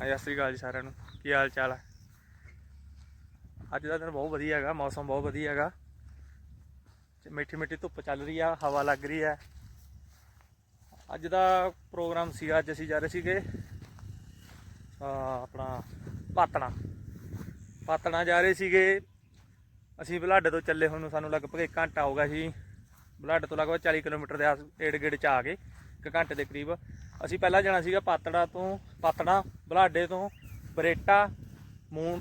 ਹਾਂਜੀ, ਸਤਿ ਸ੍ਰੀ ਅਕਾਲ ਜੀ ਸਾਰਿਆਂ ਨੂੰ। ਕੀ ਹਾਲ ਚਾਲ ਹੈ ਅੱਜ ਦਾ ਦਿਨ ਬਹੁਤ ਵਧੀਆ ਹੈਗਾ, ਮੌਸਮ ਬਹੁਤ ਵਧੀਆ ਹੈਗਾ। ਮਿੱਠੀ ਮਿੱਠੀ ਧੁੱਪ ਚੱਲ ਰਹੀ ਆ, ਹਵਾ ਲੱਗ ਰਹੀ ਹੈ ਅੱਜ ਦਾ ਪ੍ਰੋਗਰਾਮ ਸੀਗਾ, ਅੱਜ ਅਸੀਂ ਜਾ ਰਹੇ ਸੀਗੇ ਆਪਣਾ ਪਾਤਣਾ। ਪਾਤਣਾ ਜਾ ਰਹੇ ਸੀਗੇ। ਅਸੀਂ ਬਲਾਡੇ ਤੋਂ ਚੱਲੇ ਹੁਣ, ਸਾਨੂੰ ਲਗਭਗ 1 ਘੰਟਾ ਹੋ ਗਿਆ ਸੀ। ਬਲਾਡੇ ਤੋਂ ਲਗਭਗ 40 ਕਿਲੋਮੀਟਰ ਦੇ ਆਸ ਏੜ ਗੇੜ ਚ ਆ ਗਏ 1 ਘੰਟੇ ਦੇ ਕਰੀਬ। ਅਸੀਂ ਪਹਿਲਾਂ ਜਾਣਾ ਸੀਗਾ ਪਾਤੜਾ ਤੋਂ, ਪਾਤੜਾ, ਬਲਾਡੇ ਤੋਂ, ਬਰੇਟਾ ਮੂੰ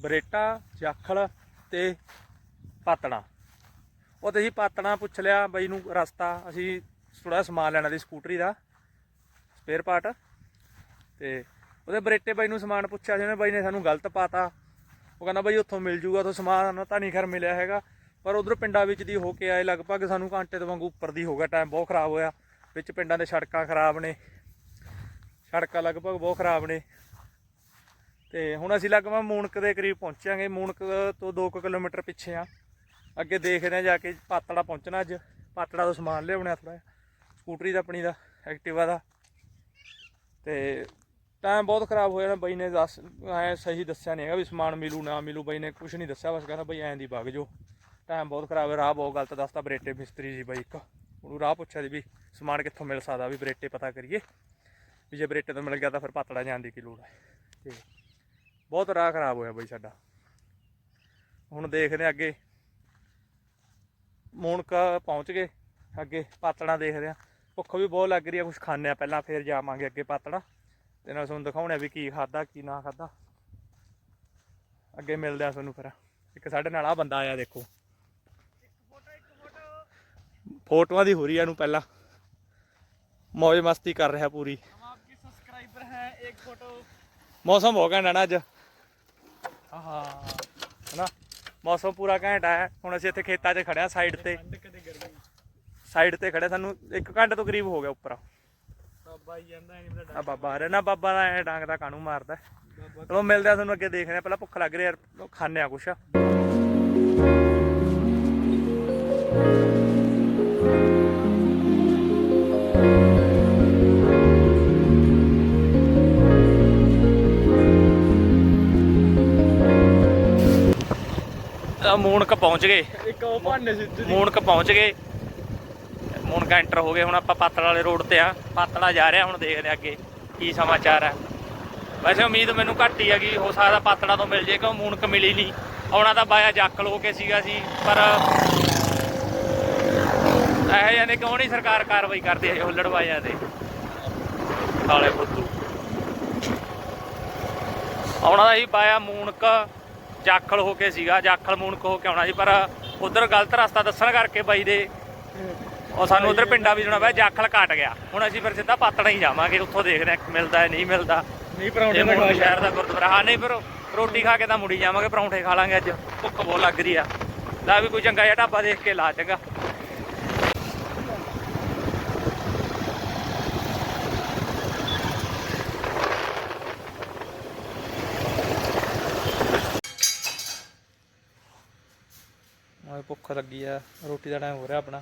ਬਰੇਟਾ, ਜਾਖਲ ਤੇ ਪਾਤੜਾ। ਉਹ ਤੇ ਅਸੀਂ ਪਾਤਣਾ ਪੁੱਛ ਲਿਆ ਬਾਈ ਨੂੰ ਰਸਤਾ, ਅਸੀਂ ਥੋੜਾ ਸਮਾਨ ਲੈਣਾ ਸੀ ਸਕੂਟਰੀ ਦਾ ਸਪੇਅਰ ਪਾਰਟ ਤੇ ਉਹਦੇ ਬਰੇਟੇ ਬਾਈ ਨੂੰ ਸਮਾਨ ਪੁੱਛਿਆ ਸੀ, ਉਹਨੇ ਬਾਈ ਨੇ ਸਾਨੂੰ ਗਲਤ ਪਾਤਾ। ਉਹ ਕਹਿੰਦਾ ਬਾਈ ਉੱਥੋਂ ਮਿਲ ਜੂਗਾ, ਉੱਥੋਂ ਸਮਾਨ ਤਾਂ ਨਹੀਂ ਖਰ ਮਿਲਿਆ ਹੈਗਾ। ਪਰ ਉਧਰ ਪਿੰਡਾਂ ਵਿੱਚ ਦੀ ਹੋ ਕੇ ਆਏ, ਲਗਭਗ ਸਾਨੂੰ ਘੰਟੇ ਤੋਂ ਵਾਂਗੂ ਉੱਪਰ ਦੀ ਹੋ ਗਿਆ ਟਾਈਮ ਬਹੁਤ ਖਰਾਬ ਹੋਇਆ। ਵਿੱਚ ਪਿੰਡਾਂ ਦੇ ਸੜਕਾਂ ਖਰਾਬ ਨੇ। ਸੜਕਾਂ ਲਗਭਗ ਬਹੁਤ ਖਰਾਬ ਨੇ। ਤੇ ਹੁਣ ਅਸੀਂ ਲਗਭਗ ਮੂਨਕ ਦੇ ਕਰੀਬ ਪਹੁੰਚਾਂਗੇ। ਮੂਨਕ ਤੋਂ 2 ਕਿਲੋਮੀਟਰ ਪਿੱਛੇ ਆ। ਅੱਗੇ ਦੇਖਦੇ ਆ ਜਾ ਕੇ ਪਾਤੜਾ ਪਹੁੰਚਣਾ ਅੱਜ। ਪਾਤੜਾ ਤੋਂ ਸਮਾਨ ਲਿਆਉਣਾ ਥੋੜਾ ਸਕੂਟਰੀ ਦਾ, ਆਪਣੀ ਦਾ, ਐਕਟਿਵਾ ਦਾ। ਤੇ ਟਾਈਮ ਬਹੁਤ ਖਰਾਬ ਹੋਇਆ ਨਾ ਬਈ ਨੇ ਦੱਸ, ਐ ਸਹੀ ਦੱਸਿਆ ਨਹੀਂ ਹੈਗਾ ਵੀ ਸਮਾਨ ਮਿਲੂ, ਨਾ ਮਿਲੂ। ਬਈ ਨੇ ਕੁਝ ਨਹੀਂ ਦੱਸਿਆ, ਬਸ ਕਹਿੰਦਾ ਬਈ ਐਂ ਦੀ ਵਗ ਜੋ ਟਾਈਮ ਬਹੁਤ ਖਰਾਬ ਹੈ, ਰਾਹ ਬਹੁਤ ਗਲਤ ਦੱਸਤਾ ਬਰੇਟੇ ਮਿਸਤਰੀ ਜੀ ਬਾਈ ਇੱਕ। ਉਹਨੂੰ ਰਾਹ ਪੁੱਛਿਆ ਸੀ ਵੀ ਸਮਾਨ ਕਿੱਥੋਂ ਮਿਲ ਸਕਦਾ ਵੀ ਬਰੇਟੇ ਪਤਾ ਕਰੀਏ, ਵੀ ਜੇ ਬਰੇਟੇ ਤੋਂ ਮਿਲ ਗਿਆ ਤਾਂ ਫਿਰ ਪਾਤੜਾ ਜਾਣ ਦੀ ਕੀ ਲੋੜ ਹੈ। ਤੇ ਬਹੁਤ ਰਾਹ ਖਰਾਬ ਹੋਇਆ ਬਾਈ ਸਾਡਾ। ਹੁਣ ਦੇਖਦੇ ਹਾਂ ਅੱਗੇ। ਮੂਨਕਾ ਪਹੁੰਚ ਗਏ, ਅੱਗੇ ਪਾਤੜਾ ਦੇਖਦੇ ਆ ਭੁੱਖ ਵੀ ਬਹੁਤ ਲੱਗ ਰਹੀ ਆ ਕੁਝ ਖਾਣੇ ਆ ਪਹਿਲਾਂ, ਫਿਰ ਜਾਵਾਂਗੇ ਅੱਗੇ ਪਾਤੜਾ। ਤੇ ਨਾਲ ਤੁਹਾਨੂੰ ਦਿਖਾਉਣਾ ਵੀ ਕੀ ਖਾਦਾ ਕੀ ਨਾ ਖਾਦਾ ਅੱਗੇ ਮਿਲਦੇ ਆ ਤੁਹਾਨੂੰ ਫਿਰ। ਇੱਕ ਸਾਡੇ ਨਾਲ ਆ ਬੰਦਾ ਆਇਆ, ਦੇਖੋ। ਫੋਟੋਆਂ ਦੀ ਹੋ ਰਹੀ ਹੈ ਇਹਨੂੰ ਪਹਿਲਾਂ। ਮੌਜ ਮਸਤੀ ਕਰ ਰਿਹਾ ਪੂਰੀ। हम ਮੌਸਮ ਹੋ ਘੈਂਟ ਨਾ ਅੱਜ। ਆਹਾ। ਮੌਸਮ ਪੂਰਾ ਘੈਂਟ ਹੈ ਹੁਣ ਅਸੀਂ ਇੱਥੇ ਖੇਤਾਂ 'ਚ ਖੜਿਆ ਸਾਈਡ ਤੇ। ਸਾਈਡ ਤੇ ਖੜਿਆ ਸਾਨੂੰ ਇੱਕ ਘੰਟੇ ਤੋਂ ਕਰੀਬ ਹੋ ਗਿਆ ਉੱਪਰ। ਬਾਬਾ ਹੀ ਜਾਂਦਾ ਬਾਬਾ ਦਾ ਐ ਡਾਂਗ ਦਾ ਕਾਣੂ ਮਾਰਦਾ। ਚਲੋ ਮਿਲਦੇ ਆ ਤੁਹਾਨੂੰ ਅੱਗੇ ਦੇਖਦੇ ਆ। ਪਹਿਲਾਂ ਭੁੱਖ ਲੱਗ ਰਹੀ ਹੈ ਯਾਰ ਖਾਣੇ ਆ ਕੁਛ। ਤਾਂ ਮੂਨਕ ਪਹੁੰਚ ਗਏ। ਇੱਕ ਉਹ ਭਾਨੇ ਸਿੱਧੂ ਮੂਨਕ ਪਹੁੰਚ ਗਏ। ਮੂਨਕ ਐਂਟਰ ਹੋ ਗਏ। ਹੁਣ ਆਪਾਂ ਪਾਤੜਾ ਵਾਲੇ ਰੋਡ ਤੇ ਆ ਪਾਤੜਾ ਜਾ ਰਿਹਾ। ਹੁਣ ਦੇਖਦੇ ਅੱਗੇ ਕੀ ਸਮਾਚਾਰ ਹੈ। ਵੈਸੇ ਉਮੀਦ ਮੈਨੂੰ ਘੱਟ ਹੀ ਹੈਗੀ ਹੋ ਸਕਦਾ ਪਾਤੜਾ ਤੋਂ ਮਿਲ ਜੇ ਕਿਉਂ ਮੂਨਕ ਮਿਲੀ ਨਹੀਂ। ਆਉਣਾ ਤਾਂ ਬਾਇਆ ਜਾਕਲ ਹੋ ਕੇ ਸੀਗਾ ਸੀ ਪਰ ਇਹ ਜਾਨੇ ਕਿਉਂ ਨਹੀਂ ਸਰਕਾਰ ਕਾਰਵਾਈ ਕਰਦੀ ਹੈ ਹੁੱਲੜ ਤੇ। ਸਾਲੇ ਪੁੱਤੂ। ਆਉਣਾ ਦਾ ਹੀ ਬਾਇਆ ਮੂਨਕ ਜਾਖਲ ਹੋ ਕੇ ਸੀਗਾ ਜਾਖਲ ਮੂਨਕ ਹੋ ਕੇ ਆਉਣਾ ਸੀ ਪਰ ਉਧਰ ਗਲਤ ਰਸਤਾ ਦੱਸਣ ਕਰਕੇ ਬਾਈ ਦੇ। ਉਹ ਸਾਨੂੰ ਉਧਰ ਪਿੰਡਾਂ ਵੀ ਜਾਣਾ ਪਿਆ ਜਾਖਲ ਘਟ ਗਿਆ। ਹੁਣ ਅਸੀਂ ਫਿਰ ਸਿੱਧਾ ਪਾਤੜਾ ਹੀ ਜਾਵਾਂਗੇ ਉੱਥੋਂ ਦੇਖਦੇ ਹਾਂ ਮਿਲਦਾ ਹੈ ਨਹੀਂ ਮਿਲਦਾ। ਨਹੀਂ ਪਰੌਂਠੇ ਦਾ ਖਾ ਸ਼ਹਿਰ ਦਾ ਗੁਰਦੁਆਰਾ ਹਾਂ ਨਹੀਂ ਫਿਰ ਰੋਟੀ ਖਾ ਕੇ ਤਾਂ ਮੁੜੀ ਜਾਵਾਂਗੇ ਪਰੌਂਠੇ ਖਾ ਲਾਂਗੇ ਅੱਜ। ਭੁੱਖ ਬਹੁਤ ਲੱਗ ਰਹੀ ਆ। ਲੈ ਵੀ ਕੋਈ ਚੰਗਾ ਜਿਹਾ ਢਾਬਾ ਦੇਖ ਕੇ ਲਾ ਚੰਗਾ। ਭੁੱਖ ਲੱਗੀ ਆ, ਰੋਟੀ ਦਾ ਟਾਈਮ ਹੋ ਰਿਹਾ ਆਪਣਾ।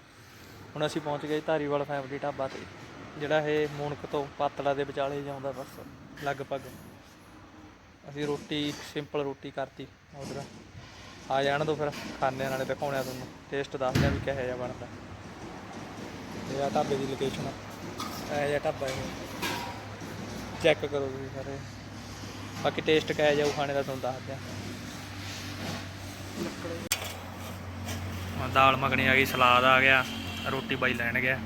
ਹੁਣ ਅਸੀਂ ਪਹੁੰਚ ਗਏ ਧਾਰੀਵਾਲ ਫੈਮਿਲੀ ਢਾਬਾ ਤੇ, ਜਿਹੜਾ ਇਹ ਮੂਨਕ ਤੋਂ ਪਾਤਲਾ ਦੇ ਵਿਚਾਲੇ ਜਾਂਦਾ ਬਸ, ਲਗਭਗ। ਅਸੀਂ ਰੋਟੀ ਸਿੰਪਲ ਰੋਟੀ ਕਰਤੀ ਆਰਡਰ ਆ ਜਾਣ ਦੋ ਫਿਰ ਖਾਣੇ ਨਾਲੇ ਦਿਖਾਉਣਿਆ ਤੁਹਾਨੂੰ। ਟੇਸਟ ਦੱਸਦੇ ਆ ਵੀ ਕਿਹੋ ਜਿਹਾ ਬਣਦਾ। ਇਹ ਆ ਢਾਬੇ ਦੀ ਲੋਕੇਸ਼ਨ ਇਹ ਜਿਹਾ ਢਾਬਾ ਹੈ ਚੈੱਕ ਕਰੋ ਤੁਸੀਂ ਸਾਰੇ। ਬਾਕੀ ਟੇਸਟ ਕਿਹੋ ਜਿਹਾ ਉਹ ਖਾਣੇ ਦਾ ਤੁਹਾਨੂੰ ਦੱਸਦੇ ਆ ਦਾਲ ਮੱਖਣੀ ਆ ਗਈ ਸਲਾਦ ਆ ਗਿਆ ਰੋਟੀ ਬਾਈ ਲੈਣ ਗਿਆ।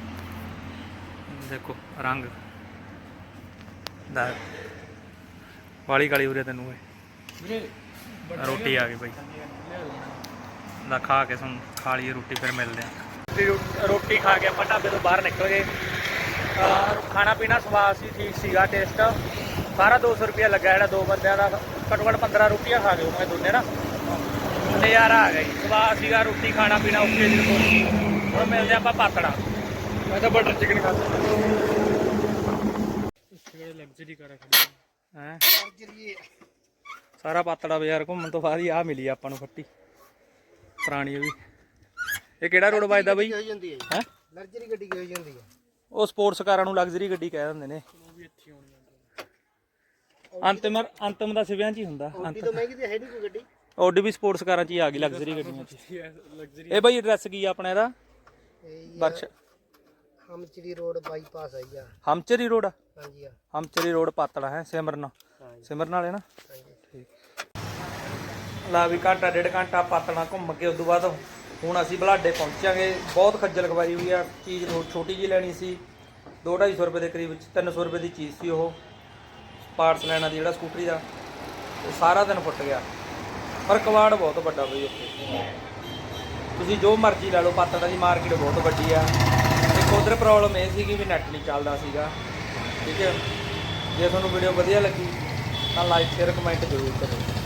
ਦੇਖੋ ਰੰਗ। ਦਾ ਵਾਲੀ ਕਾਲੀ ਉਰੇ ਤੈਨੂੰ ਇਹ ਰੋਟੀ ਆ ਗਈ ਬਾਈ। ਦਾ ਖਾ ਕੇ ਸਾਨੂੰ ਖਾ ਲਈਏ ਰੋਟੀ ਫਿਰ ਮਿਲਦੇ ਆ ਰੋਟੀ ਖਾ ਕੇ ਆਪਾਂ ਢਾਬੇ ਤੋਂ ਬਾਹਰ ਨਿਕਲ ਗਏ। ਖਾਣਾ ਪੀਣਾ ਸਵਾਦ ਸੀ ਠੀਕ ਸੀਗਾ ਟੇਸਟ ਸਾਰਾ 200 ਰੁਪਿਆ ਲੱਗਾ ਜਿਹੜਾ ਦੋ ਬੰਦਿਆਂ ਦਾ। ਘੱਟੋ ਘੱਟ 15 ਰੋਟੀਆਂ ਖਾ ਗਏ ਉਹ ਮੈਂ ਦੋਨੇ ਨਾ। ਨਜ਼ਾਰਾ ਆ ਗਿਆ ਜੀ। ਸੀਗਾ ਰੋਟੀ ਖਾਣਾ ਪੀਣਾ ਓਕੇ ਜੀ ਕੋਲ ਹੁਣ ਮਿਲਦੇ ਆਪਾਂ ਪਾਤੜਾ। ਮੈਂ ਤਾਂ ਬਟਰ ਚਿਕਨ ਖਾਦਾ ਸਾਰਾ ਪਾਤੜਾ ਬਾਜ਼ਾਰ ਘੁੰਮਣ ਤੋਂ ਬਾਅਦ ਹੀ ਆ ਮਿਲੀ ਆਪਾਂ ਨੂੰ ਫੱਟੀ। ਪੁਰਾਣੀ ਵੀ। ਇਹ ਕਿਹੜਾ ਰੋਡ ਵੱਜਦਾ ਬਈ? ਹੈ? ਲਗਜ਼ਰੀ ਗੱਡੀ ਕਿਹੋ ਜਾਂਦੀ ਹੈ? ਉਹ ਸਪੋਰਟਸ ਕਾਰਾਂ ਨੂੰ ਲਗਜ਼ਰੀ ਗੱਡੀ ਕਹਿ ਦਿੰਦੇ ਨੇ। ਉਹ ਅੰਤਮ ਅੰਤਮ ਦਾ ਸਿਵਿਆਂ ਚ ਹੀ ਹੁੰਦਾ। ਅੰਤਮ ਤੋਂ ਮਹਿੰਗੀ ਤੇ ਹੈ ਨਹੀਂ ਕੋਈ ਗੱਡੀ। ਓਡੀ ਵੀ ਸਪੋਰਟਸ ਕਾਰਾਂ 'ਚ ਹੀ ਆ ਗਈ ਲਗਜ਼ਰੀ ਗੱਡੀਆਂ 'ਚ। ਲਗਜ਼ਰੀ ਇਹ ਬਾਈ ਐਡਰੈਸ ਕੀ ਆ ਆਪਣਾ ਇਹਦਾ? ਇਹ ਬਰਸ਼ ਹਮਚਰੀ ਰੋਡ ਬਾਈਪਾਸ ਆਈ ਆ। ਹਮਚਰੀ ਰੋਡ? ਹਾਂਜੀ ਆ। ਹਮਚਰੀ ਰੋਡ ਪਾਤੜਾ ਹੈ ਸਿਮਰਨ। ਹਾਂਜੀ। ਸਿਮਰਨ ਵਾਲੇ ਨਾ? ਲਾ ਵੀ ਘੰਟਾ ਡੇਢ ਘੰਟਾ ਪਾਤਣਾ ਘੁੰਮ ਕੇ ਉਸ ਤੋਂ ਬਾਅਦ ਹੁਣ ਅਸੀਂ ਬਲਾਡੇ ਪਹੁੰਚਾਂਗੇ। ਬਹੁਤ ਖੱਜਲ ਖਵਾਰੀ ਹੋਈ ਆ। ਚੀਜ਼ ਛੋਟੀ ਜੀ ਲੈਣੀ ਸੀ। 2-250 ਰੁਪਏ ਦੇ ਕਰੀਬ 300 ਰੁਪਏ ਦੀ ਚੀਜ਼ ਸੀ ਉਹ। ਪਾਰਟਸ ਲੈਣਾ ਦੀ ਜਿਹੜਾ ਸਕੂਟਰੀ ਦਾ ਉਹ ਸਾਰਾ ਦਿਨ ਫੁੱਟ ਗਿਆ। ਪਰ ਕਵਾੜ ਬਹੁਤ ਵੱਡਾ ਬਈ ਉੱਥੇ। ਤੁਸੀਂ ਜੋ ਮਰਜ਼ੀ ਲੈ ਲਓ, ਪਾਤੜਾ ਦੀ ਮਾਰਕੀਟ ਬਹੁਤ ਵੱਡੀ ਆ। ਇੱਕ ਉਧਰ ਪ੍ਰੋਬਲਮ ਇਹ ਸੀਗੀ ਵੀ ਨੈਟ ਨਹੀਂ ਚੱਲਦਾ ਸੀਗਾ। ਠੀਕ ਹੈ? ਜੇ ਤੁਹਾਨੂੰ ਵੀਡੀਓ ਵਧੀਆ ਲੱਗੀ, ਤਾਂ ਲਾਈਕ ਸ਼ੇਅਰ ਕਮੈਂਟ ਜ਼ਰੂਰ ਕਰੋ